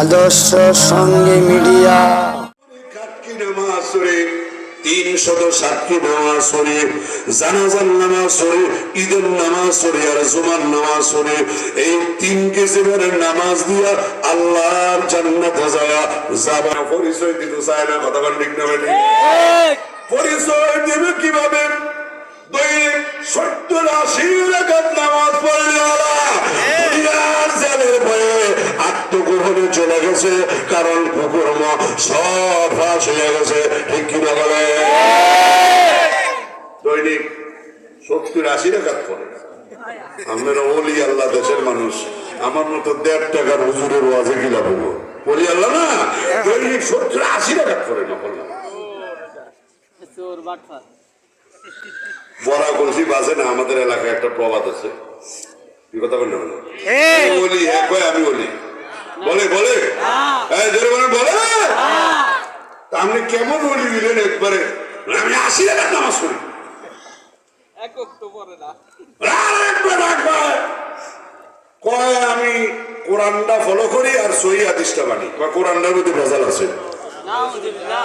আদর্শ সঙ্গে মিডিয়া। নামাজ পড়ে তিন শত নামাজ পড়ে জানাজার নামাজ পড়ে ঈদের নামাজ পড়ে আর জুমার নামাজ পড়ে এই তিন কিসিমের নামাজ দিয়া আল্লাহর জান্নাতে যাওয়া যাবা। পরিচয় দিতে চায় না কথা ঠিক না পরিচয় দেবে কীভাবে? দৈনিক সত্তর আশি নামাজ পড়লে আত্মগ্রহণে চলে গেছে, কারণ কুকুরম সব ফাঁস হয়ে গেছে। ঠিক কিনা বলে? দৈনিক সত্তর আশি রাকাত পড়ে। আমরা বলি, আল্লাহ দেশের মানুষ, আমার মতো দেড় টাকার হুজুরের ওয়াজে গিলা বলব বলি, আল্লাহ না, দৈনিক সত্তর আশি টাকা করে না বাটফার বড়া কলসি বাজে না, আমাদের এলাকায় একটা প্রবাদ আছে। কি কথা বলেন না আমি বলি হ্যাঁ আমি বলি। বলে বলে? বলে? আপনি কেমন বলি দিলেন একবারে? আমি টাকার নামাজ পড়ি? কয় আমি কোরআনটা ফলো করি আর সহি মানি। কোরআনটার মধ্যে ভেজাল আছে?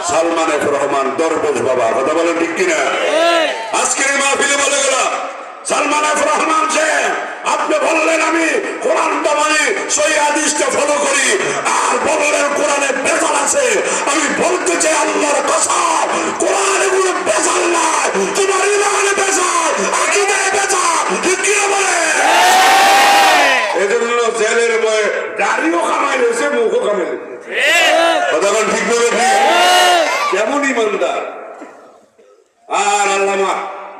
সালমান এফ রহমান দরবেশ বাবা কথা বলেন ঠিক কিনা? আজকের মাহফিলে বলে গেলাম সালমান এফ রহমান যে আপনি বললেন আমি কোরআনটা মানে সই আদিশটা ফলো করি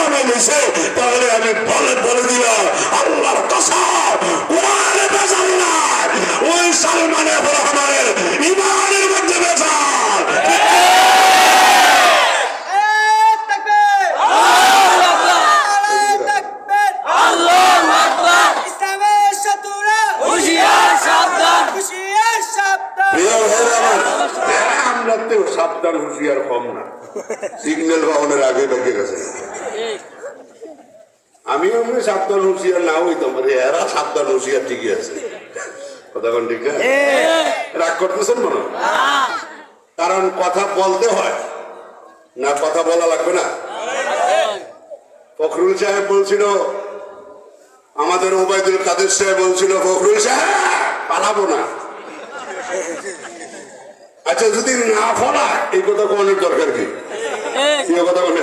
কামাই লেছে তাহলে আমি বলে বলে দিলাম, আল্লাহর কসম, কোরআনে বেজাল নাই। ওই সালমানে রহমানের ইমানের মধ্যে বেজাল। সাবধান, হুশিয়ার কম না। সিগন্যাল বাহনের আগে বেঁকে গেছে। আমি এমনি সাবধান হুঁশিয়ার না হইতাম এরা সাবধান হুঁশিয়ার ঠিকই আছে। কথা কোন ঠিক না? রাগ করতেছেন মনে কারণ কথা বলতে হয় না কথা বলা লাগবে না। ফখরুল সাহেব বলছিল আমাদের ওবায়দুল কাদের সাহেব বলছিল ফখরুল সাহেব পালাবো না। আচ্ছা যদি না ফলা এই কথা কোনের দরকার কি? কি কথা বলে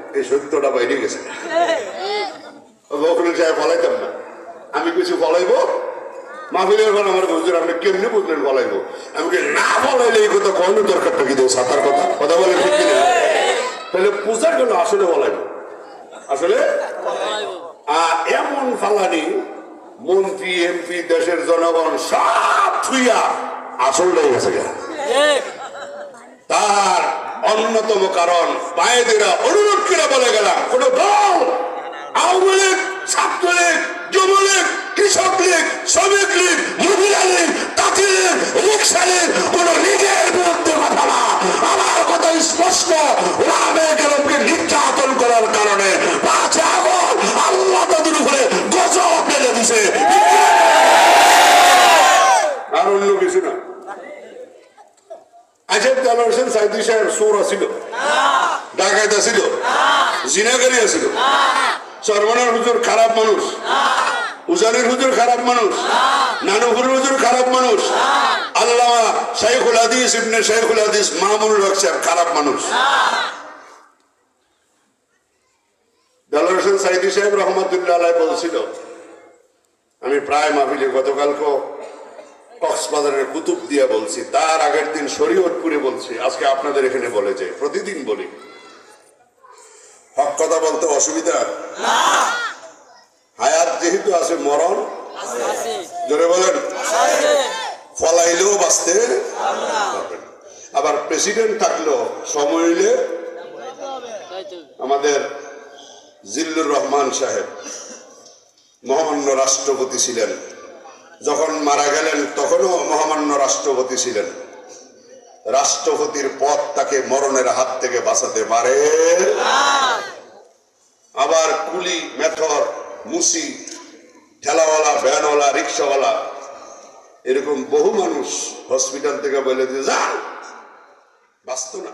এই সত্যটা বাইরে গেছে। ফলাইতাম না। আমি কিছু ফলাইবো? মাহফিলের পর আমার বুঝলেন আপনি কেমনি বুঝলেন ফলাইবো? আমি না ফলাইলে এই কথা কোনো দরকারটা কি দেবো? সাঁতার কথা? কথা বলে ঠিক কিনা? তাহলে পূজার জন্য আসলে ফলাইবো। আসলে এমন ফালানি মন্ত্রী এমপি দেশের জনগণ সব থুইয়া আসলটাই গেছে তার অন্যতম কারণ। বাইদেরা অনুরোধ করে বলে গেলাম, কোন দল, আওয়ামী লীগ, ছাত্রলীগ, যুবলীগ, কৃষক লীগ, শ্রমিক লীগ, মহিলা লীগ, তাঁতি লীগ, রিক্সা লীগ, কোন লীগের বিরুদ্ধে কথা না। আমার কথা স্পষ্ট। রামে গেলকে নির্যাতন করার কারণে পাঁচ আগল আল্লাহ তাদের উপরে গজব ফেলে দিছে আর অন্য কিছু না আজেব দেলোয়ার হোসেন সাহেব সোর আছিল। জিনাগারি আছিল। সর্বনার হুজুর খারাপ মানুষ। উজানির হুজুর খারাপ মানুষ। নানুপুর হুজুর খারাপ মানুষ। আল্লাহ শাইখুল হাদিস ইবনে শাইখুল হাদিস মামুনুল হক সাহেব খারাপ মানুষ। দেলোয়ার হোসেন সাইদি সাহেব রহমতুল্লাহ বলছিল, আমি প্রায় মাহফিলে গতকালকে কক্সবাজারের কুতুব দিয়া বলছি তার আগের দিন শরীয়তপুরে বলছি আজকে আপনাদের এখানে বলে যাই প্রতিদিন বলি। হক কথা বলতে অসুবিধা? হায়াত যেহেতু আছে মরণ? জোরে বলেন। ফলাইলেও বাঁচতে পারবেন। আবার প্রেসিডেন্ট থাকলেও সময় হইলে আমাদের জিল্লুর রহমান সাহেব মহামান্য রাষ্ট্রপতি ছিলেন। যখন মারা গেলেন, তখনও মহামান্য রাষ্ট্রপতি ছিলেন। রাষ্ট্রপতির পদ তাকে মরণের হাত থেকে বাঁচাতে পারে। আবার কুলি, মেথর, মুসি, ঠেলাওয়ালা, ভ্যানওয়ালা, রিক্সাওয়ালা, এরকম বহু মানুষ হসপিটাল থেকে বলে দিয়ে, যান, বাঁচত না।